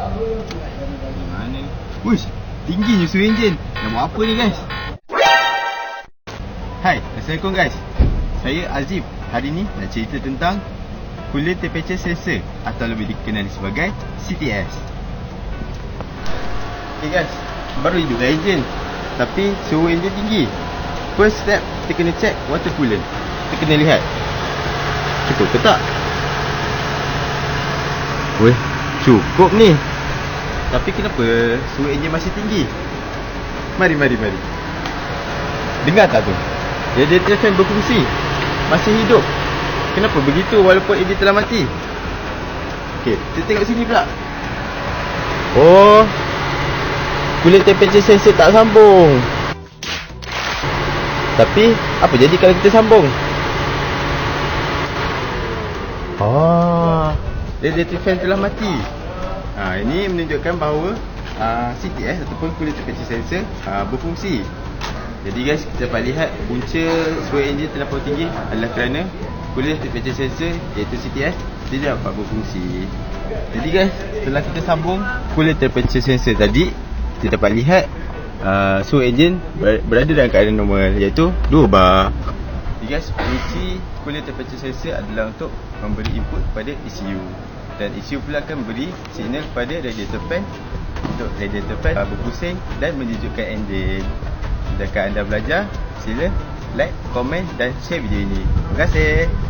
Mana? Wush, tingginya suhu enjin. Nak buat apa ni guys? Hai, Assalamualaikum guys. Saya Azif. Hari ni nak cerita tentang cooler temperature sensor atau lebih dikenali sebagai CTS. Okay guys, baru hidup dah enjin. Tapi suhu enjin tinggi. First step, kita kena check water coolant. Kita kena lihat. Cukup ke tak? Weh, cukup ni. Tapi kenapa suhu enjin masih tinggi? Mari, mari, mari. Dengar tak tu? Radiator fan berfungsi. Masih hidup. Kenapa begitu walaupun enjin telah mati? Okey, kita tengok sini pula. Oh. Coolant temperature sensor tak sambung. Tapi, apa jadi kalau kita sambung? Oh. Radiator fan telah mati. Ha, ini menunjukkan bahawa uh, CTS ataupun coolant temperature sensor uh, berfungsi. Jadi guys, kita dapat lihat punca suhu enjin terlampau tinggi adalah kerana coolant temperature sensor iaitu CTS tidak dapat berfungsi. Jadi guys, setelah kita sambung coolant temperature sensor tadi, kita dapat lihat uh, suhu enjin berada dalam keadaan normal iaitu 2 bar. Jadi guys, fungsi coolant temperature sensor adalah untuk memberi input kepada ECU dan ECU pula akan memberi signal kepada radiator fan untuk radiator fan berpusing dan menyejukkan enjin. Jika anda belajar, sila like, komen dan share video ini. Terima kasih.